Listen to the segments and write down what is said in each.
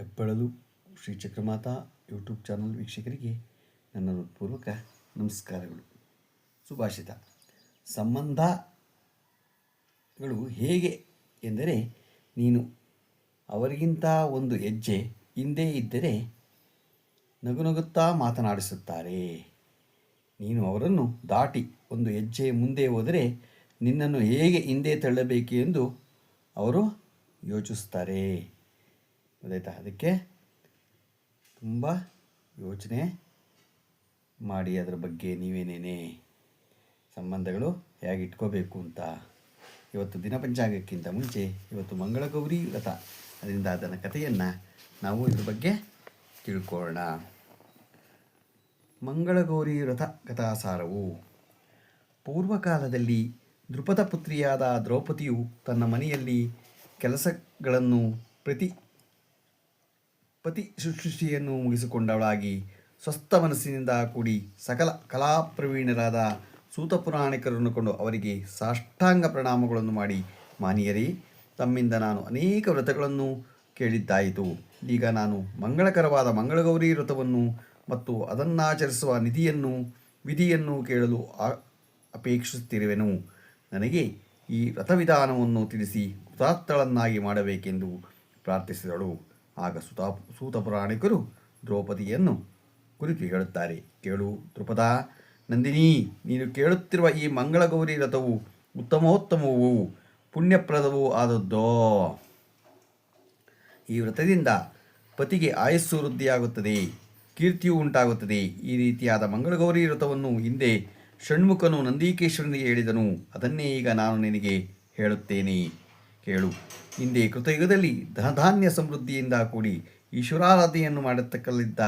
ಹೆಬ್ಬಳಲು Shri Chakramata YouTube channel ವೀಕ್ಷಕರಿಗೆ ನನ್ನ ಹೃತ್ಪೂರ್ವಕ ನಮಸ್ಕಾರಗಳು. ಸುಭಾಷಿತ. ಸಂಬಂಧಗಳು ಹೇಗೆ ಎಂದರೆ, ನೀನು ಅವರಿಗಿಂತ ಒಂದು ಹೆಜ್ಜೆ ಹಿಂದೆ ಇದ್ದರೆ ನಗುನಗುತ್ತಾ ಮಾತನಾಡಿಸುತ್ತಾರೆ. ನೀನು ಅವರನ್ನು ದಾಟಿ ಒಂದು ಹೆಜ್ಜೆ ಮುಂದೆ ಹೋದರೆ ನಿನ್ನನ್ನು ಹೇಗೆ ಹಿಂದೆ ತಳ್ಳಬೇಕು ಎಂದು ಅವರು ಯೋಚಿಸ್ತಾರೆ ಗೊತ್ತಾಯ್ತಾ ಅದಕ್ಕೆ ತುಂಬ ಯೋಚನೆ ಮಾಡಿ ಅದರ ಬಗ್ಗೆ ನೀವೇನೇನೆ ಸಂಬಂಧಗಳು ಹೇಗೆ ಇಟ್ಕೋಬೇಕು ಅಂತ. ಇವತ್ತು ದಿನ ಪಂಚಾಂಗಕ್ಕಿಂತ ಮುಂಚೆ ಇವತ್ತು ಮಂಗಳಗೌರಿ ವ್ರತ. ಅದರಿಂದ ಅದರ ಕಥೆಯನ್ನು ನಾವು ಇದ್ರ ಬಗ್ಗೆ ತಿಳ್ಕೊಳ್ಳೋಣ. ಮಂಗಳಗೌರಿ ವ್ರತ ಕಥಾಸಾರವು. ಪೂರ್ವಕಾಲದಲ್ಲಿ ದೃಪದ ಪುತ್ರಿಯಾದ ದ್ರೌಪದಿಯು ತನ್ನ ಮನೆಯಲ್ಲಿ ಕೆಲಸಗಳನ್ನು ಪ್ರತಿ ಪತಿ ಶುಶ್ರೂಷೆಯನ್ನು ಮುಗಿಸಿಕೊಂಡವಳಾಗಿ ಸ್ವಸ್ಥ ಮನಸ್ಸಿನಿಂದ ಕೂಡಿ ಸಕಲ ಕಲಾಪ್ರವೀಣರಾದ ಸೂತ ಪುರಾಣಿಕರನ್ನು ಕೊಂಡು ಅವರಿಗೆ ಸಾಷ್ಟಾಂಗ ಪ್ರಣಾಮಗಳನ್ನು ಮಾಡಿ, ಮಾನಿಯರೇ, ತಮ್ಮಿಂದ ನಾನು ಅನೇಕ ವ್ರತಗಳನ್ನು ಕೇಳಿದ್ದಾಯಿತು. ಈಗ ನಾನು ಮಂಗಳಕರವಾದ ಮಂಗಳಗೌರಿ ವ್ರತವನ್ನು ಮತ್ತು ಅದನ್ನಾಚರಿಸುವ ನಿಧಿಯನ್ನು, ವಿಧಿಯನ್ನು ಕೇಳಲು ಅಪೇಕ್ಷಿಸುತ್ತಿರುವೆನು. ನನಗೆ ಈ ವ್ರತವಿಧಾನವನ್ನು ತಿಳಿಸಿ ಕೃತಾರ್ಥಳನ್ನಾಗಿ ಮಾಡಬೇಕೆಂದು ಪ್ರಾರ್ಥಿಸಿದಳು. ಆಗ ಸುತಾ ಸೂತ ಪುರಾಣಿಕರು ದ್ರೌಪದಿಯನ್ನು ಕುರಿತು ಹೇಳುತ್ತಾರೆ. ಕೇಳು ದ್ರುಪದ, ನಂದಿನಿ, ನೀನು ಕೇಳುತ್ತಿರುವ ಈ ಮಂಗಳಗೌರಿ ರಥವು ಉತ್ತಮೋತ್ತಮವು ಪುಣ್ಯಪ್ರದವೂ ಆದದ್ದೋ? ಈ ವ್ರತದಿಂದ ಪತಿಗೆ ಆಯಸ್ಸು ವೃದ್ಧಿಯಾಗುತ್ತದೆ, ಕೀರ್ತಿಯೂ ಉಂಟಾಗುತ್ತದೆ. ಈ ರೀತಿಯಾದ ಮಂಗಳಗೌರಿ ವ್ರತವನ್ನು ಹಿಂದೆ ಷಣ್ಮುಖನು ನಂದೀಕೇಶ್ವರನಿಗೆ ಹೇಳಿದನು. ಅದನ್ನೇ ಈಗ ನಾನು ನಿನಗೆ ಹೇಳುತ್ತೇನೆ. ಕೇಳು. ಹಿಂದೆ ಕೃತಯುಗದಲ್ಲಿ ಧನಧಾನ್ಯ ಸಮೃದ್ಧಿಯಿಂದ ಕೂಡಿ ಈಶ್ವರಾರಾಧನೆಯನ್ನು ಮಾಡತಕ್ಕಲ್ಲಿದ್ದ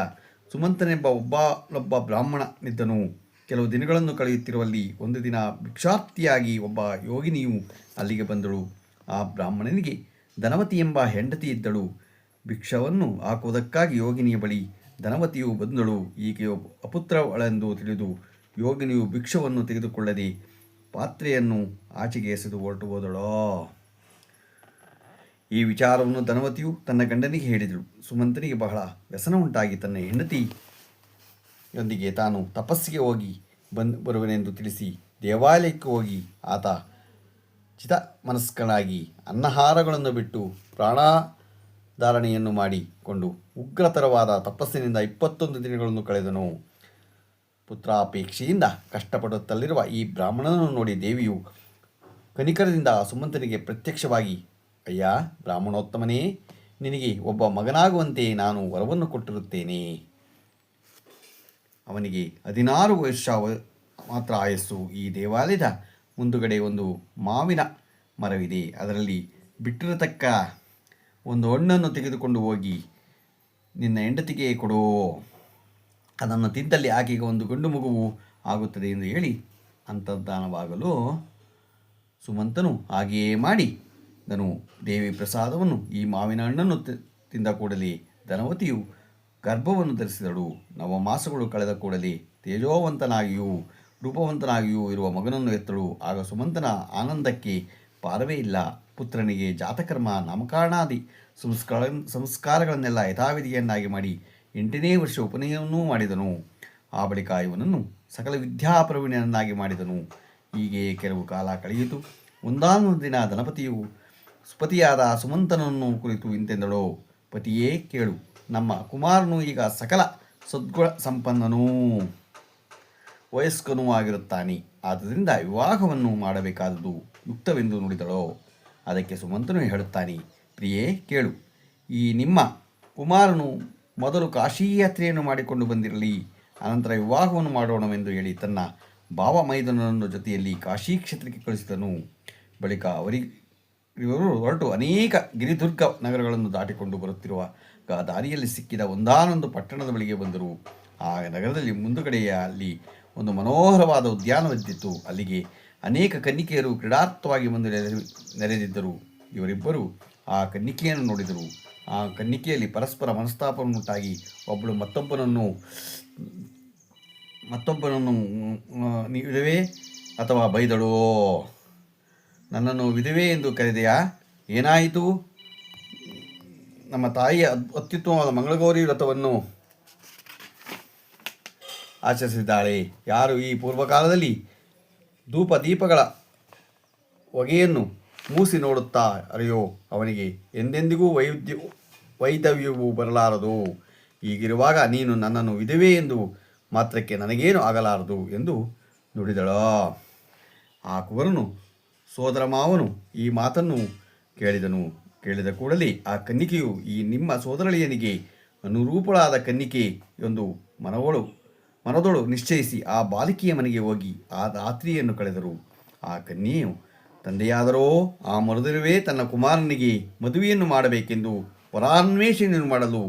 ಸುಮಂತನೆಂಬ ಒಬ್ಬನೊಬ್ಬ ಬ್ರಾಹ್ಮಣನಿದ್ದನು ಕೆಲವು ದಿನಗಳನ್ನು ಕಳೆಯುತ್ತಿರುವಲ್ಲಿ ಒಂದು ದಿನ ಭಿಕ್ಷಾರ್ಥಿಯಾಗಿ ಒಬ್ಬ ಯೋಗಿನಿಯು ಅಲ್ಲಿಗೆ ಬಂದಳು. ಆ ಬ್ರಾಹ್ಮಣನಿಗೆ ಧನವತಿ ಎಂಬ ಹೆಂಡತಿ ಇದ್ದಳು. ಭಿಕ್ಷವನ್ನು ಹಾಕುವುದಕ್ಕಾಗಿ ಯೋಗಿನಿಯ ಬಳಿ ಧನವತಿಯು ಬಂದಳು. ಈಕೆಯು ಅಪುತ್ರಳೆಂದು ತಿಳಿದು ಯೋಗಿನಿಯು ಭಿಕ್ಷವನ್ನು ತೆಗೆದುಕೊಳ್ಳದೆ ಪಾತ್ರೆಯನ್ನು ಆಚೆಗೆ ಎಸೆದು ಹೊರಟು ಹೋದಳೋ. ಈ ವಿಚಾರವನ್ನು ಧನವತಿಯು ತನ್ನ ಗಂಡನಿಗೆ ಹೇಳಿದಳು. ಸುಮಂತನಿಗೆ ಬಹಳ ವ್ಯಸನ ಉಂಟಾಗಿ ತನ್ನ ಹೆಂಡತಿಯೊಂದಿಗೆ ತಾನು ತಪಸ್ಸಿಗೆ ಹೋಗಿ ಬಂದು ಬರುವನೆಂದು ತಿಳಿಸಿ ದೇವಾಲಯಕ್ಕೆ ಹೋಗಿ ಆತ ಚಿತ ಮನಸ್ಕನಾಗಿ ಅನ್ನಹಾರಗಳನ್ನು ಬಿಟ್ಟು ಪ್ರಾಣಧಾರಣೆಯನ್ನು ಮಾಡಿಕೊಂಡು ಉಗ್ರತರವಾದ ತಪಸ್ಸಿನಿಂದ ಇಪ್ಪತ್ತೊಂದು ದಿನಗಳನ್ನು ಕಳೆದನು. ಪುತ್ರಾಪೇಕ್ಷೆಯಿಂದ ಕಷ್ಟಪಡುತ್ತಲಿರುವ ಈ ಬ್ರಾಹ್ಮಣನನ್ನು ನೋಡಿ ದೇವಿಯು ಕನಿಕರದಿಂದ ಸುಮಂತನಿಗೆ ಪ್ರತ್ಯಕ್ಷವಾಗಿ ಅಯ್ಯ, ಬ್ರಾಹ್ಮಣೋತ್ತಮನೇ, ನಿನಗೆ ಒಬ್ಬ ಮಗನಾಗುವಂತೆ ನಾನು ವರವನ್ನು ಕೊಟ್ಟಿರುತ್ತೇನೆ. ಅವನಿಗೆ ಹದಿನಾರು ವರ್ಷ ಮಾತ್ರ ಆಯಸ್ಸು. ಈ ದೇವಾಲಯದ ಮುಂದುಗಡೆ ಒಂದು ಮಾವಿನ ಮರವಿದೆ. ಅದರಲ್ಲಿ ಬಿಟ್ಟಿರತಕ್ಕ ಒಂದು ಹಣ್ಣನ್ನು ತೆಗೆದುಕೊಂಡು ಹೋಗಿ ನಿನ್ನ ಹೆಂಡತಿಗೆ ಕೊಡು. ಅದನ್ನು ತಿದ್ದಲ್ಲಿ ಆಕೆಗೆ ಒಂದು ಗಂಡು ಮಗುವು ಆಗುತ್ತದೆ ಎಂದು ಹೇಳಿ ಅಂತರ್ಧಾನವಾಗಲು ಸುಮಂತನು ಹಾಗೆಯೇ ಮಾಡಿ ದನು ದೇವಿ ಪ್ರಸಾದವನ್ನು ಈ ಮಾವಿನ ಹಣ್ಣನ್ನು ತಿಂದ ಕೂಡಲೇ ಧನವತಿಯು ಗರ್ಭವನ್ನು ಧರಿಸಿದಳು. ನವ ಮಾಸಗಳು ಕಳೆದ ಕೂಡಲೇ ತೇಜೋವಂತನಾಗಿಯೂ, ರೂಪವಂತನಾಗಿಯೂ ಇರುವ ಮಗನನ್ನು ಎತ್ತಳು ಆಗ ಸುಮಂತನ ಆನಂದಕ್ಕೆ ಪಾರವೇ ಇಲ್ಲ. ಪುತ್ರನಿಗೆ ಜಾತಕರ್ಮ, ನಾಮಕರಣಾದಿ ಸಂಸ್ಕಾರ, ಸಂಸ್ಕಾರಗಳನ್ನೆಲ್ಲ ಯಥಾವಿಧಿಯನ್ನಾಗಿ ಮಾಡಿ ಎಂಟನೇ ವರ್ಷ ಉಪನಯನವನ್ನೂ ಮಾಡಿದನು. ಆ ಬಳಿಕ ಇವನನ್ನು ಸಕಲ ವಿದ್ಯಾಪ್ರವೀಣನನ್ನಾಗಿ ಮಾಡಿದನು. ಹೀಗೆ ಕೆಲವು ಕಾಲ ಕಳೆಯಿತು. ಒಂದಾನೊಂದು ದಿನ ಧನಪತಿಯು ಸುಪತಿಯಾದ ಸುಮಂತನನ್ನು ಕುರಿತು ಇಂತೆಂದಳು? ಪತಿಯೇ ಕೇಳು. ನಮ್ಮ ಕುಮಾರನು ಈಗ ಸಕಲ ಸದ್ಗುಣ ಸಂಪನ್ನನೂ ವಯಸ್ಕನೂ ಆಗಿರುತ್ತಾನೆ. ಆದ್ದರಿಂದ ವಿವಾಹವನ್ನು ಮಾಡಬೇಕಾದುದು ಯುಕ್ತವೆಂದು ನುಡಿದಳು? ಅದಕ್ಕೆ ಸುಮಂತನು ಹೇಳುತ್ತಾನೆ, ಪ್ರಿಯೇ ಕೇಳು. ಈ ನಿಮ್ಮ ಕುಮಾರನು ಮೊದಲು ಕಾಶಿ ಯಾತ್ರೆಯನ್ನು ಮಾಡಿಕೊಂಡು ಬಂದಿರಲಿ, ಅನಂತರ ವಿವಾಹವನ್ನು ಮಾಡೋಣವೆಂದು ಹೇಳಿ ತನ್ನ ಭಾವ ಮೈದನನ್ನು ಜೊತೆಯಲ್ಲಿ ಕಾಶಿ ಕ್ಷೇತ್ರಕ್ಕೆ ಕಳಿಸಿದನು. ಬಳಿಕ ಅವರಿಗೆ ಇವರು ಹೊರಟು ಅನೇಕ ಗಿರಿದುರ್ಗ ನಗರಗಳನ್ನು ದಾಟಿಕೊಂಡು ಬರುತ್ತಿರುವ ದಾರಿಯಲ್ಲಿ ಸಿಕ್ಕಿದ ಒಂದಾನೊಂದು ಪಟ್ಟಣದ ಬಳಿಗೆ ಬಂದರು. ಆ ನಗರದಲ್ಲಿ ಮುಂದುಗಡೆಯ ಅಲ್ಲಿ ಒಂದು ಮನೋಹರವಾದ ಉದ್ಯಾನವಿದ್ದಿತ್ತು ಅಲ್ಲಿಗೆ ಅನೇಕ ಕನ್ನಿಕೆಯರು ಕ್ರೀಡಾರ್ಥವಾಗಿ ಬಂದು ನೆರೆ- ನೆರೆದಿದ್ದರು. ಇವರಿಬ್ಬರು ಆ ಕನ್ನಿಕೆಯನ್ನು ನೋಡಿದರು. ಆ ಕನ್ನಿಕೆಯಲ್ಲಿ ಪರಸ್ಪರ ಮನಸ್ತಾಪವನ್ನುಂಟಾಗಿ ಒಬ್ಬಳು ಮತ್ತೊಬ್ಬನನ್ನು ಮತ್ತೊಬ್ಬನನ್ನು ನೀಡುವೆ ಅಥವಾ ಬೈದಳೋ? ನನ್ನನ್ನು ವಿಧವೆ ಎಂದು ಕರೆದೆಯಾ? ಏನಾಯಿತು? ನಮ್ಮ ತಾಯಿಯ ಅತ್ಯುತ್ತಮವಾದ ಮಂಗಳಗೌರಿ ವ್ರತವನ್ನು ಆಚರಿಸಿದ್ದಾಳೆ. ಯಾರು ಈ ಪೂರ್ವಕಾಲದಲ್ಲಿ ಧೂಪ ದೀಪಗಳ ಹೊಗೆಯನ್ನು ಮೂಸಿ ನೋಡುತ್ತಾ ಅರೆಯೋ ಅವನಿಗೆ ಎಂದೆಂದಿಗೂ ವೈದ್ಯ ವೈದವ್ಯವು ಬರಲಾರದು. ಹೀಗಿರುವಾಗ ನೀನು ನನ್ನನ್ನು ವಿಧವೆ ಎಂದು ಮಾತ್ರಕ್ಕೆ ನನಗೇನು ಆಗಲಾರದು ಎಂದು ನುಡಿದಳ. ಆ ಕುವರನು ಸೋದರ ಮಾವನು ಈ ಮಾತನ್ನು ಕೇಳಿದನು. ಕೇಳಿದ ಕೂಡಲೇ ಆ ಕನ್ನಿಕೆಯು ಈ ನಿಮ್ಮ ಸೋದರಳಿಯನಿಗೆ ಅನುರೂಪಳಾದ ಕನ್ನಿಕೆ ಎಂದು ಮನವಳು, ಮನದೊಳು ನಿಶ್ಚಯಿಸಿ ಆ ಬಾಲಿಕೆಯ ಮನೆಗೆ ಹೋಗಿ ಆ ರಾತ್ರಿಯನ್ನು ಕಳೆದರು. ಆ ಕನ್ಯೆಯು, ತಂದೆಯಾದರೋ, ಆ ಮರುದಿನವೇ ತನ್ನ ಕುಮಾರನಿಗೆ ಮದುವೆಯನ್ನು ಮಾಡಬೇಕೆಂದು ಪರಾನ್ವೇಷಣೆಯನ್ನು ಮಾಡಲು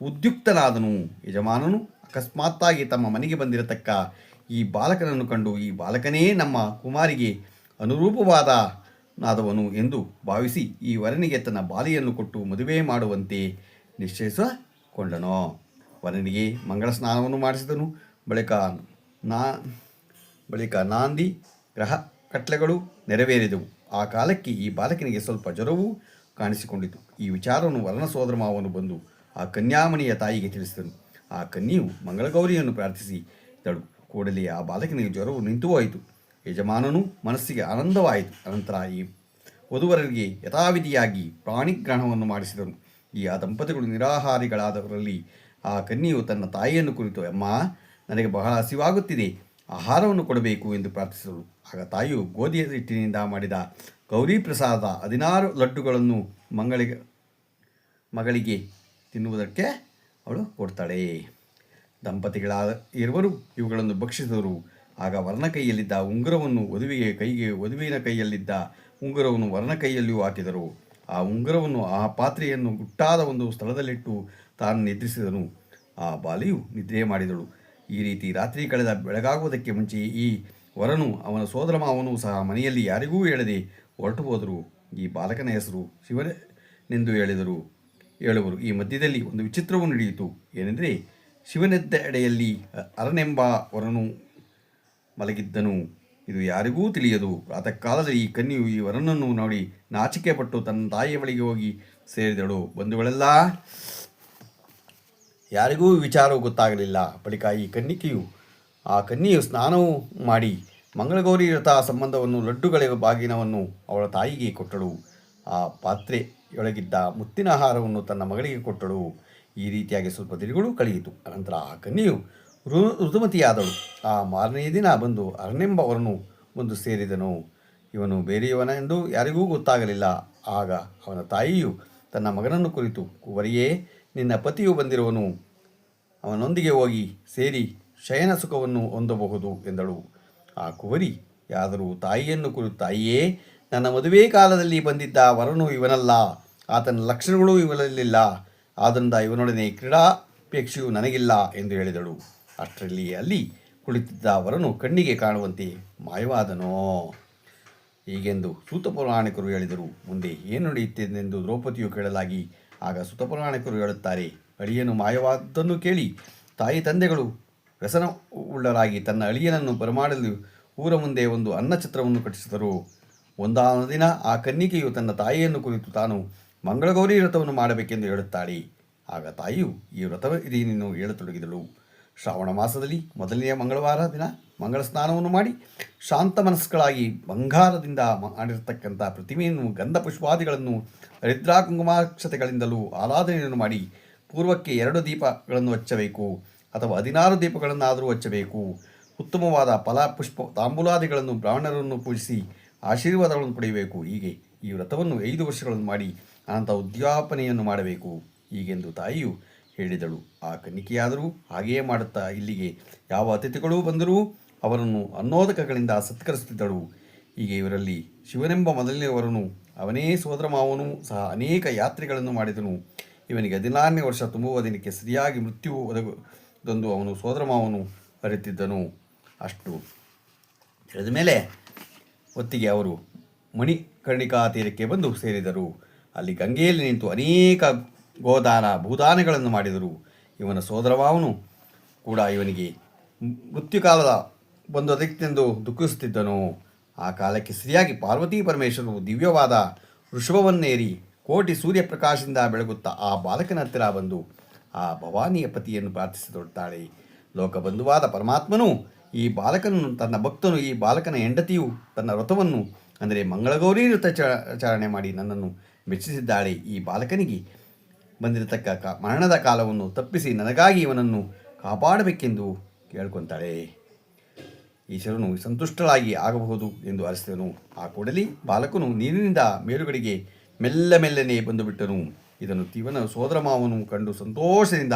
ಉದ್ಯುಕ್ತನಾದನು. ಯಜಮಾನನು ಅಕಸ್ಮಾತ್ತಾಗಿ ತಮ್ಮ ಮನೆಗೆ ಬಂದಿರತಕ್ಕ ಈ ಬಾಲಕನನ್ನು ಕಂಡು ಈ ಬಾಲಕನೇ ನಮ್ಮ ಕುಮಾರಿಗೆ ಅನುರೂಪವಾದ ನಾದವನು ಎಂದು ಭಾವಿಸಿ ಈ ವರನಿಗೆ ತನ್ನ ಬಾಲಿಯನ್ನು ಕೊಟ್ಟು ಮದುವೆ ಮಾಡುವಂತೆ ನಿಶ್ಚಯಿಸಿಕೊಂಡನು. ವರನಿಗೆ ಮಂಗಳ ಸ್ನಾನವನ್ನು ಮಾಡಿಸಿದನು. ಬಳಿಕ ನಾ, ಬಳಿಕ ನಾಂದಿ, ಗ್ರಹ ಕಟ್ಲೆಗಳು ನೆರವೇರಿದವು. ಆ ಕಾಲಕ್ಕೆ ಈ ಬಾಲಕನಿಗೆ ಸ್ವಲ್ಪ ಜ್ವರವು ಕಾಣಿಸಿಕೊಂಡಿತು. ಈ ವಿಚಾರವನ್ನು ವರನ ಸೋದರ ಮಾವನು ಬಂದು ಆ ಕನ್ಯಾಮಣಿಯ ತಾಯಿಗೆ ತಿಳಿಸಿದನು. ಆ ಕನ್ಯೆಯು ಮಂಗಳಗೌರಿಯನ್ನು ಪ್ರಾರ್ಥಿಸಿದಳು ಕೂಡಲೇ ಆ ಬಾಲಕನಿಗೆ ಜ್ವರವು ನಿಂತು ಹೋಯಿತು ಯಜಮಾನನು ಮನಸ್ಸಿಗೆ ಆನಂದವಾಯಿತು. ಅನಂತರ ಈ ವಧುವರರಿಗೆ ಯಥಾವಿಧಿಯಾಗಿ ಪ್ರಾಣಿಗ್ರಹಣವನ್ನು ಮಾಡಿಸಿದನು. ಈ ಆ ದಂಪತಿಗಳು ನಿರಾಹಾರಿಗಳಾದವರಲ್ಲಿ ಆ ಕನ್ಯೆಯು ತನ್ನ ತಾಯಿಯನ್ನು ಕುರಿತು, ಅಮ್ಮ, ನನಗೆ ಬಹಳ ಹಸಿವಾಗುತ್ತಿದೆ, ಆಹಾರವನ್ನು ಕೊಡಬೇಕು ಎಂದು ಪ್ರಾರ್ಥಿಸಿದಳು. ಆಗ ತಾಯಿಯು ಗೋಧಿಯ ಹಿಟ್ಟಿನಿಂದ ಮಾಡಿದ ಗೌರಿ ಪ್ರಸಾದ ಹದಿನಾರು ಲಡ್ಡುಗಳನ್ನು ಮಂಗಳಿಗೆ, ಮಗಳಿಗೆ ತಿನ್ನುವುದಕ್ಕೆ ಅವಳು ಕೊಡ್ತಾಳೆ. ದಂಪತಿಗಳಾದ, ಇರುವರು ಇವುಗಳನ್ನು ಭಕ್ಷಿಸಿದರು. ಆಗ ವರ್ಣ ಕೈಯಲ್ಲಿದ್ದ ಉಂಗುರವನ್ನು ವಧುವಿಗೆ ಕೈಗೆ, ವಧುವಿನ ಕೈಯಲ್ಲಿದ್ದ ಉಂಗುರವನ್ನು ವರ್ಣ ಕೈಯಲ್ಲಿಯೂ ಹಾಕಿದರು. ಆ ಉಂಗುರವನ್ನು ಆ ಪಾತ್ರೆಯನ್ನು ಗುಟ್ಟಾದ ಒಂದು ಸ್ಥಳದಲ್ಲಿಟ್ಟು ತಾನು ನಿದ್ರಿಸಿದನು. ಆ ಬಾಲಿಯು ನಿದ್ರೆ ಮಾಡಿದಳು. ಈ ರೀತಿ ರಾತ್ರಿ ಕಳೆದ ಬೆಳಗಾಗುವುದಕ್ಕೆ ಮುಂಚೆ ಈ ವರನು ಅವನ ಸೋದರ ಮಾವನು ಸಹ ಮನೆಯಲ್ಲಿ ಯಾರಿಗೂ ಹೇಳದೆ ಹೊರಟು ಹೋದರು. ಈ ಬಾಲಕನ ಹೆಸರು ಶಿವನೆಂದು ಹೇಳಿದರು. ಹೇಳುವರು, ಈ ಮಧ್ಯದಲ್ಲಿ ಒಂದು ವಿಚಿತ್ರವು ನಡೆಯಿತು. ಏನೆಂದರೆ ಶಿವನೆದ್ದ ಎಡೆಯಲ್ಲಿ ಅರನೆಂಬ ವರನು ಮಲಗಿದ್ದನು. ಇದು ಯಾರಿಗೂ ತಿಳಿಯದು. ಪ್ರಾತಃ ಕಾಲದಲ್ಲಿ ಈ ಕನ್ಯೆಯು ಈ ವರನನ್ನು ನೋಡಿ ನಾಚಿಕೆ ಪಟ್ಟು ತನ್ನ ತಾಯಿಯ ಬಳಿಗೆ ಹೋಗಿ ಸೇರಿದಳು. ಬಂಧುಗಳೆಲ್ಲ, ಯಾರಿಗೂ ವಿಚಾರವು ಗೊತ್ತಾಗಲಿಲ್ಲ. ಬಳಿಕ ಈ ಕನ್ನಿಕೆಯು ಆ ಕನ್ಯೆಯು ಸ್ನಾನವು ಮಾಡಿ ಮಂಗಳಗೌರಿ ವ್ರತ ಸಂಬಂಧವನ್ನು ಲಡ್ಡುಗಳ ಬಾಗಿನವನ್ನು ಅವಳ ತಾಯಿಗೆ ಕೊಟ್ಟಳು. ಆ ಪಾತ್ರೆಯೊಳಗಿದ್ದ ಮುತ್ತಿನ ಆಹಾರವನ್ನು ತನ್ನ ಮಗಳಿಗೆ ಕೊಟ್ಟಳು. ಈ ರೀತಿಯಾಗಿ ಸ್ವಲ್ಪ ದಿನಗಳು ಕಳೆಯಿತು. ಅನಂತರ ಆ ಕನ್ಯೆಯು ಋತುಮತಿಯಾದಳು. ಆ ಮಾರನೆಯ ದಿನ ಬಂದು ಅರನೆಂಬವರನು ಬಂದು ಸೇರಿದನು. ಇವನು ಬೇರೆಯವನ ಎಂದು ಯಾರಿಗೂ ಗೊತ್ತಾಗಲಿಲ್ಲ. ಆಗ ಅವನ ತಾಯಿಯು ತನ್ನ ಮಗನನ್ನು ಕುರಿತು, ಕುವರಿಯೇ, ನಿನ್ನ ಪತಿಯು ಬಂದಿರುವನು. ಅವನೊಂದಿಗೆ ಹೋಗಿ ಸೇರಿ ಶಯನ ಸುಖವನ್ನು ಹೊಂದಬಹುದು ಎಂದಳು. ಆ ಕುವರಿ ಯಾದರೂ ತಾಯಿಯನ್ನು ಕುರಿತು ತಾಯಿಯೇ ನನ್ನ ಮದುವೆ ಕಾಲದಲ್ಲಿ ಬಂದಿದ್ದ ವರನು ಇವನಲ್ಲ. ಆತನ ಲಕ್ಷಣಗಳು ಇವನಲ್ಲಿಲ್ಲ ಆದ್ದರಿಂದ ಇವನೊಡನೆ ಕ್ರೀಡಾಪೇಕ್ಷೆಯು ನನಗಿಲ್ಲ ಎಂದು ಹೇಳಿದಳು. ಅಷ್ಟರಲ್ಲಿ ಅಲ್ಲಿ ಕುಳಿತಿದ್ದ ಅವರನ್ನು ಕಣ್ಣಿಗೆ ಕಾಣುವಂತೆ ಮಾಯವಾದನೋ. ಹೀಗೆಂದು ಸೂತಪುರಾಣಿಕರು ಹೇಳಿದರು. ಮುಂದೆ ಏನು ನಡೆಯುತ್ತದೆಂದು ದ್ರೌಪದಿಯು ಕೇಳಲಾಗಿ, ಆಗ ಸುತಪುರಾಣಿಕರು ಹೇಳುತ್ತಾರೆ, ಅಳಿಯನು ಮಾಯವಾದ್ದನ್ನು ಕೇಳಿ, ತಾಯಿ ತಂದೆಗಳು ವ್ಯಸನ ಉಳ್ಳರಾಗಿ ತನ್ನ ಅಳಿಯನನ್ನು ಬರಮಾಡಲು ಊರ ಮುಂದೆ ಒಂದು ಅನ್ನ ಚಿತ್ರವನ್ನು ಕಟ್ಟಿಸಿದರು. ಒಂದಾದ ದಿನ ಆ ಕನ್ನಿಕೆಯು ತನ್ನ ತಾಯಿಯನ್ನು ಕುರಿತು ತಾನು ಮಂಗಳಗೌರಿ ವ್ರತವನ್ನು ಮಾಡಬೇಕೆಂದು ಹೇಳುತ್ತಾಳೆ. ಆಗ ತಾಯಿಯು ಈ ವ್ರತ ಇದೀನೇನು ಹೇಳತೊಡಗಿದಳು. ಶ್ರಾವಣ ಮಾಸದಲ್ಲಿ ಮೊದಲನೆಯ ಮಂಗಳವಾರ ದಿನ ಮಂಗಳ ಸ್ನಾನವನ್ನು ಮಾಡಿ ಶಾಂತ ಮನಸ್ಸುಗಳಾಗಿ ಬಂಗಾರದಿಂದ ಮಾಡಿರತಕ್ಕಂಥ ಪ್ರತಿಮೆಯನ್ನು ಗಂಧ ಪುಷ್ಪಾದಿಗಳನ್ನು ಹರಿದ್ರಾ ಕುಂಕುಮಾಕ್ಷತೆಗಳಿಂದಲೂ ಆರಾಧನೆಯನ್ನು ಮಾಡಿ ಪೂರ್ವಕ್ಕೆ ಎರಡು ದೀಪಗಳನ್ನು ಹಚ್ಚಬೇಕು ಅಥವಾ ಹದಿನಾರು ದೀಪಗಳನ್ನಾದರೂ ಹಚ್ಚಬೇಕು. ಉತ್ತಮವಾದ ಫಲ, ಪುಷ್ಪ, ತಾಂಬೂಲಾದಿಗಳನ್ನು ಬ್ರಾಹ್ಮಣರನ್ನು ಪೂಜಿಸಿ ಆಶೀರ್ವಾದಗಳನ್ನು ಪಡೆಯಬೇಕು. ಹೀಗೆ ಈ ವ್ರತವನ್ನು ಐದು ವರ್ಷಗಳನ್ನು ಮಾಡಿ ಅನಂತ ಉದ್ಯಾಪನೆಯನ್ನು ಮಾಡಬೇಕು. ಹೀಗೆಂದು ತಾಯಿಯು ಹೇಳಿದಳು. ಆ ಕನ್ನಿಕೆಯಾದರೂ ಹಾಗೆಯೇ ಮಾಡುತ್ತಾ ಇಲ್ಲಿಗೆ ಯಾವ ಅತಿಥಿಗಳೂ ಬಂದರೂ ಅವರನ್ನು ಅನ್ನೋದಕಗಳಿಂದ ಸತ್ಕರಿಸುತ್ತಿದ್ದಳು. ಹೀಗೆ ಇವರಲ್ಲಿ ಶಿವನೆಂಬ ಮೊದಲನೆಯವರನು ಅವನೇ ಸೋದರ ಮಾವನು ಸಹ ಅನೇಕ ಯಾತ್ರೆಗಳನ್ನು ಮಾಡಿದನು. ಇವನಿಗೆ ಹದಿನಾರನೇ ವರ್ಷ ತುಂಬುವ ದಿನಕ್ಕೆ ಸರಿಯಾಗಿ ಮೃತ್ಯು ಒದಗದೊಂದು ಅವನು ಸೋದರ ಮಾವನು ಅರಿತಿದ್ದನು. ಅಷ್ಟು. ತಿಳಿದ ಮೇಲೆ ಹೊತ್ತಿಗೆ ಅವರು ಮಣಿಕರ್ಣಿಕಾ ತೀರಕ್ಕೆ ಬಂದು ಸೇರಿದರು. ಅಲ್ಲಿ ಗಂಗೆಯಲ್ಲಿ ನಿಂತು ಅನೇಕ ಗೋದಾನ ಭೂದಾನಗಳನ್ನು ಮಾಡಿದರು. ಇವನ ಸೋದರವಾವನು ಕೂಡ ಇವನಿಗೆ ಮೃತ್ಯುಕಾಲದ ಬಂದು ಅದಕ್ಕೆಂದು ದುಃಖಿಸುತ್ತಿದ್ದನು. ಆ ಕಾಲಕ್ಕೆ ಸರಿಯಾಗಿ ಪಾರ್ವತಿ ಪರಮೇಶ್ವರರು ದಿವ್ಯವಾದ ವೃಷಭವನ್ನೇರಿ ಕೋಟಿ ಸೂರ್ಯಪ್ರಕಾಶದಿಂದ ಬೆಳಗುತ್ತಾ ಆ ಬಾಲಕನ ಹತ್ತಿರ ಬಂದು ಆ ಭವಾನಿಯ ಪತಿಯನ್ನು ಪ್ರಾರ್ಥಿಸಿದೊಡ್ತಾಳೆ ಲೋಕಬಂಧುವಾದ ಪರಮಾತ್ಮನು ಈ ಬಾಲಕನನ್ನು ತನ್ನ ಭಕ್ತನು ಈ ಬಾಲಕನ ಹೆಂಡತಿಯು ತನ್ನ ವ್ರತವನ್ನು, ಅಂದರೆ ಮಂಗಳಗೌರಿ ವ್ರತ ಚಾರಣೆ ಮಾಡಿ ನನ್ನನ್ನು ಮೆಚ್ಚಿಸಿದ್ದಾಳೆ. ಈ ಬಾಲಕನಿಗೆ ಬಂದಿರತಕ್ಕ ಕ ಮರಣದ ಕಾಲವನ್ನು ತಪ್ಪಿಸಿ ನನಗಾಗಿ ಇವನನ್ನು ಕಾಪಾಡಬೇಕೆಂದು ಕೇಳ್ಕೊತಾಳೆ. ಈಶ್ವರನು ಸಂತುಷ್ಟಳಾಗಿ ಆಗಬಹುದು ಎಂದು ಅರಿಸಿದನು. ಆ ಕೂಡಲಿ ಬಾಲಕನು ನೀರಿನಿಂದ ಮೇಲುಗಡೆಗೆ ಮೆಲ್ಲ ಮೆಲ್ಲನೆ ಬಂದು ಬಿಟ್ಟನು ಇದನ್ನು ತೀವನ ಸೋದರ ಮಾವನು ಕಂಡು ಸಂತೋಷದಿಂದ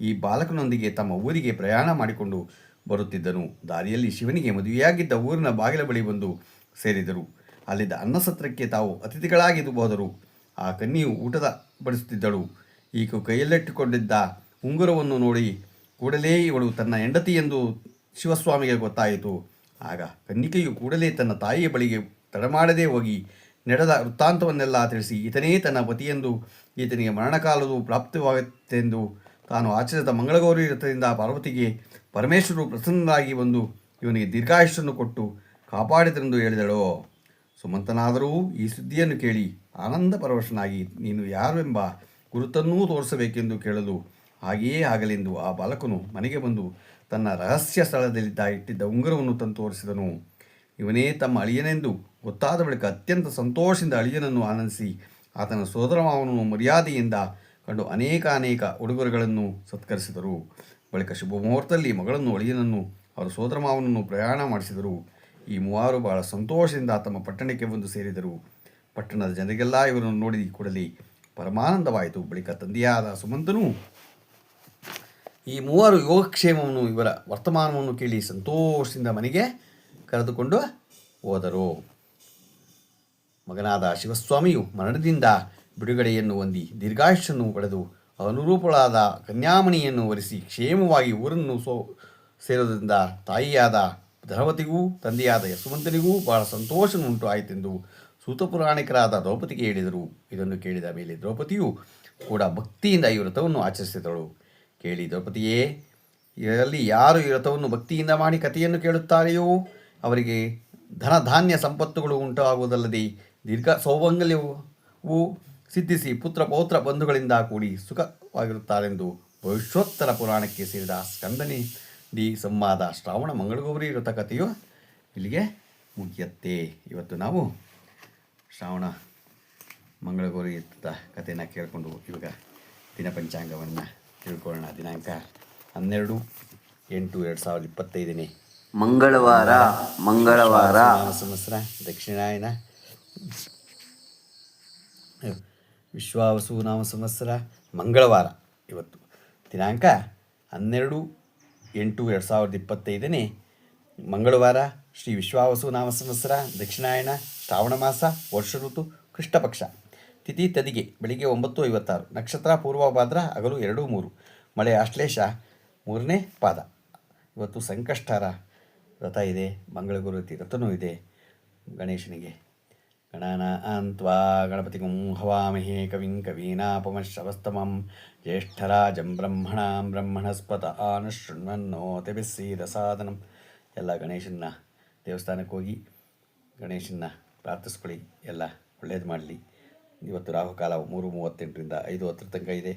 ಈ ಬಾಲಕನೊಂದಿಗೆ ತಮ್ಮ ಊರಿಗೆ ಪ್ರಯಾಣ ಮಾಡಿಕೊಂಡು ಬರುತ್ತಿದ್ದನು. ದಾರಿಯಲ್ಲಿ ಶಿವನಿಗೆ ಮದುವೆಯಾಗಿದ್ದ ಊರಿನ ಬಾಗಿಲ ಬಳಿ ಬಂದು ಸೇರಿದರು. ಅಲ್ಲಿದ್ದ ಅನ್ನಸತ್ರಕ್ಕೆ ತಾವು ಅತಿಥಿಗಳಾಗಿದ್ದು ಹೋದರು. ಆ ಕನ್ನಿಯು ಊಟದ ಬಡಿಸುತ್ತಿದ್ದಳು. ಈಕೆ ಕೈಯಲ್ಲಿಟ್ಟುಕೊಂಡಿದ್ದ ಉಂಗುರವನ್ನು ನೋಡಿ ಕೂಡಲೇ ಇವಳು ತನ್ನ ಹೆಂಡತಿ ಎಂದು ಶಿವಸ್ವಾಮಿಗೆ ಗೊತ್ತಾಯಿತು. ಆಗ ಕನ್ನಿಕೆಯು ಕೂಡಲೇ ತನ್ನ ತಾಯಿಯ ಬಳಿಗೆ ತಡಮಾಡದೇ ಹೋಗಿ ನಡೆದ ವೃತ್ತಾಂತವನ್ನೆಲ್ಲ ತಿಳಿಸಿ ಈತನೇ ತನ್ನ ಪತಿಯೆಂದು ಈತನಿಗೆ ಮರಣಕಾಲವು ಪ್ರಾಪ್ತವಾಗುತ್ತೆಂದು ತಾನು ಆಚರಿಸಿದ ಮಂಗಳಗೌರಿ ರಥದಿಂದ ಪಾರ್ವತಿಗೆ ಪರಮೇಶ್ವರು ಪ್ರಸನ್ನರಾಗಿ ಬಂದು ಇವನಿಗೆ ದೀರ್ಘಾಯುಷ್ಯನ್ನು ಕೊಟ್ಟು ಕಾಪಾಡಿದರೆಂದು ಹೇಳಿದಳು. ಸುಮಂತನಾದರೂ ಈ ಸುದ್ದಿಯನ್ನು ಕೇಳಿ ಆನಂದ ಪರವಶನಾಗಿ, ನೀನು ಯಾರೆಂಬ ಗುರುತನ್ನೂ ತೋರಿಸಬೇಕೆಂದು ಕೇಳಲು ಹಾಗೆಯೇ ಆಗಲೆಂದು ಆ ಬಾಲಕನು ಮನೆಗೆ ಬಂದು ತನ್ನ ರಹಸ್ಯ ಸ್ಥಳದಲ್ಲಿದ್ದ ಇಟ್ಟಿದ್ದ ಉಂಗುರವನ್ನು ತಂದು ತೋರಿಸಿದನು. ಇವನೇ ತಮ್ಮ ಅಳಿಯನೆಂದು ಗೊತ್ತಾದ ಬಳಿಕ ಅತ್ಯಂತ ಸಂತೋಷದಿಂದ ಅಳಿಯನನ್ನು ಆನಂದಿಸಿ ಆತನ ಸೋದರ ಮಾವನನ್ನು ಮರ್ಯಾದೆಯಿಂದ ಕಂಡು ಅನೇಕ ಅನೇಕ ಉಡುಗೊರೆಗಳನ್ನು ಸತ್ಕರಿಸಿದರು. ಬಳಿಕ ಶುಭ ಮುಹೂರ್ತದಲ್ಲಿ ಮಗಳನ್ನು ಅಳಿಯನನ್ನು ಅವರ ಸೋದರ ಮಾವನನ್ನು ಪ್ರಯಾಣ ಮಾಡಿಸಿದರು. ಈ ಮೂವರು ಬಹಳ ಸಂತೋಷದಿಂದ ತಮ್ಮ ಪಟ್ಟಣಕ್ಕೆ ಬಂದು ಸೇರಿದರು. ಪಟ್ಟಣದ ಜನರಿಗೆಲ್ಲ ಇವರನ್ನು ನೋಡಿ ಕೂಡಲೇ ಪರಮಾನಂದವಾಯಿತು. ಬಳಿಕ ತಂದೆಯಾದ ಸುಮಂತನು ಈ ಮೂವರು ಯೋಗಕ್ಷೇಮವನ್ನು, ಇವರ ವರ್ತಮಾನವನ್ನು ಕೇಳಿ ಸಂತೋಷದಿಂದ ಮನೆಗೆ ಕರೆದುಕೊಂಡು ಹೋದರು. ಮಗನಾದ ಶಿವಸ್ವಾಮಿಯು ಮರಣದಿಂದ ಬಿಡುಗಡೆಯನ್ನು ಹೊಂದಿ ದೀರ್ಘಾಯುಷನ್ನು ಪಡೆದು ಅನುರೂಪಳಾದ ಕನ್ಯಾಮಣಿಯನ್ನು ವರಿಸಿ ಕ್ಷೇಮವಾಗಿ ಊರನ್ನು ಸೋ ಸೇರೋದ್ರಿಂದ ತಾಯಿಯಾದ ಧನವತಿಗೂ ತಂದೆಯಾದ ಯಶವಂತನಿಗೂ ಬಹಳ ಸಂತೋಷವುಂಟು ಆಯಿತೆಂದು ಸೂತಪುರಾಣಿಕರಾದ ದ್ರೌಪದಿಗೆ ಹೇಳಿದರು. ಇದನ್ನು ಕೇಳಿದ ಮೇಲೆ ದ್ರೌಪದಿಯು ಕೂಡ ಭಕ್ತಿಯಿಂದ ಈ ವ್ರತವನ್ನು ಆಚರಿಸಿದಳು. ಕೇಳಿ ದ್ರೌಪದಿಯೇ, ಇದರಲ್ಲಿ ಯಾರು ಈ ವ್ರತವನ್ನು ಭಕ್ತಿಯಿಂದ ಮಾಡಿ ಕಥೆಯನ್ನು ಕೇಳುತ್ತಾರೆಯೋ? ಅವರಿಗೆ ಧನ ಧಾನ್ಯ ಸಂಪತ್ತುಗಳು ಉಂಟಾಗುವುದಲ್ಲದೆ ದೀರ್ಘ ಸೌಮಂಗಲ್ಯವು ಸಿದ್ಧಿಸಿ ಪುತ್ರ ಪೌತ್ರ ಬಂಧುಗಳಿಂದ ಕೂಡಿ ಸುಖವಾಗಿರುತ್ತಾರೆಂದು ಭವಿಷ್ಯೋತ್ತರ ಪುರಾಣಕ್ಕೆ ಸೇರಿದ ಸ್ಕಂದನಿ ದಿ ಸಂವಾದ ಶ್ರಾವಣ ಮಂಗಳಗೌರಿ ವ್ರತ ಕಥೆಯು ಇಲ್ಲಿಗೆ ಮುಗಿಯತ್ತೆ. ಇವತ್ತು ನಾವು ಶ್ರಾವಣ ಮಂಗಳಗೌರಿ ಇತ್ತ ಕಥೆಯನ್ನು ಕೇಳಿಕೊಂಡು ಇವಾಗ ದಿನಪಂಚಾಂಗವನ್ನು ತಿಳ್ಕೊಳ್ಳೋಣ. ದಿನಾಂಕ ಹನ್ನೆರಡು ಎಂಟು ಎರಡು ಸಾವಿರದ ಇಪ್ಪತ್ತೈದನೇ. ಮಂಗಳವಾರ ಮಂಗಳವಾರ. ಸಂವತ್ಸರ ದಕ್ಷಿಣಾಯನ ವಿಶ್ವಾವಸು ನಾಮ ಸಂವತ್ಸರ ಮಂಗಳವಾರ ಇವತ್ತು. ದಿನಾಂಕ ಹನ್ನೆರಡು ಎಂಟು ಎರಡು ಸಾವಿರದ ಇಪ್ಪತ್ತೈದನೇ ಮಂಗಳವಾರ ಶ್ರೀ ವಿಶ್ವಾವಸು ನಾಮ ಸಂವತ್ಸರ ದಕ್ಷಿಣಾಯಣ ಶ್ರಾವಣ ಮಾಸ ವರ್ಷ ಋತು ಕೃಷ್ಣಪಕ್ಷ. ತಿಥಿ ತದಿಗೆ, ಬೆಳಿಗ್ಗೆ ಒಂಬತ್ತು ಐವತ್ತಾರು ನಕ್ಷತ್ರ, ಪೂರ್ವಭಾದ್ರ, ಹಗಲು ಎರಡು ಮೂರು ಮಳೆ ಆಶ್ಲೇಷ ಮೂರನೇ ಪಾದ. ಇವತ್ತು ಸಂಕಷ್ಟರ ವ್ರತ ಇದೆ ಮಂಗಳಗುರುತಿ ವ್ರತನೂ ಇದೆ. ಗಣೇಶನಿಗೆ ಗಣನ ಅಂತ್ವಾ, ಗಣಪತಿಗುಂ ಹವಾಮಹೇ ಕವಿಂ ಕವೀನಾಪಮಶ್ರವಸ್ತಮಂ ಜ್ಯೇಷ್ಠರಾಜಂ ಬ್ರಹ್ಮಣಾಂ ಬ್ರಹ್ಮಣಸ್ಪತ ಆನುಶೃಣ್ವನ್ನೋತಿಭಿಸ್ಸೀದ ಸಾಧನಂ. ಎಲ್ಲ ಗಣೇಶನ ದೇವಸ್ಥಾನಕ್ಕೆ ಹೋಗಿ ಗಣೇಶನ ಪ್ರಾರ್ಥಿಸ್ಕೊಳ್ಳಿ, ಎಲ್ಲ ಒಳ್ಳೇದು ಮಾಡಲಿ. ಇವತ್ತು ರಾಹುಕಾಲ ಮೂರು ಮೂವತ್ತೆಂಟರಿಂದ ಐದು ಹತ್ತರ ತನಕ ಇದೆ.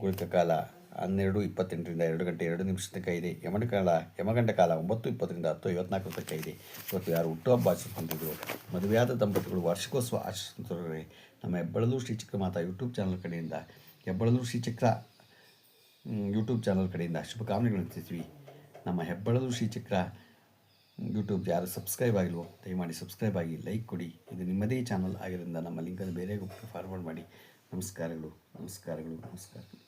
ಗುಳಿಕ ಕಾಲ ಹನ್ನೆರಡು ಇಪ್ಪತ್ತೆಂಟರಿಂದ ಎರಡು ಗಂಟೆ ಎರಡು ನಿಮಿಷ ತನಕ ಇದೆ. ಯಮನ ಕಾಲ, ಯಮಗಂಡ ಕಾಲ ಒಂಬತ್ತು ಇಪ್ಪತ್ತರಿಂದ ಹತ್ತು ಐವತ್ನಾಲ್ಕು ತನಕ ಇದೆ. ಇವತ್ತು ಯಾರು ಹುಟ್ಟುಹಬ್ಬ ಆಚರಿಸ್ಕೊಂಡಿದ್ರು ಮದುವೆಯಾದ ದಂಪತಿಗಳು ವಾರ್ಷಿಕೋತ್ಸವ ಆಚರಿಸುತ್ತಿದ್ದಾರೆ ನಮ್ಮ ಹೆಬ್ಬಳಲು ಶ್ರೀ ಚಕ್ರಮಾತಾ ಯೂಟ್ಯೂಬ್ ಚಾನಲ್ ಕಡೆಯಿಂದ, ಹೆಬ್ಬಳಲು ಶ್ರೀ ಚಕ್ರ ಯೂಟ್ಯೂಬ್ ಚಾನಲ್ ಕಡೆಯಿಂದ ಶುಭಕಾಮನೆಗಳನ್ನು ತಿಳಿಸ್ತೀವಿ. ನಮ್ಮ ಹೆಬ್ಬಳಲು ಶ್ರೀ ಚಕ್ರ ಯೂಟ್ಯೂಬ್ ಯಾರು ಸಬ್ಸ್ಕ್ರೈಬ್ ಆಗಿಲ್ವೋ, ದಯಮಾಡಿ ಸಬ್ಸ್ಕ್ರೈಬ್ ಆಗಿ ಲೈಕ್ ಕೊಡಿ. ಇದು ನಿಮ್ಮದೇ ಚಾನಲ್ ಆಗಿರೋದ್ರಿಂದ ನಮ್ಮ ಲಿಂಕನ್ನು ಬೇರೆ ಫಾರ್ವರ್ಡ್ ಮಾಡಿ. ನಮಸ್ಕಾರಗಳು ನಮಸ್ಕಾರಗಳು ನಮಸ್ಕಾರಗಳು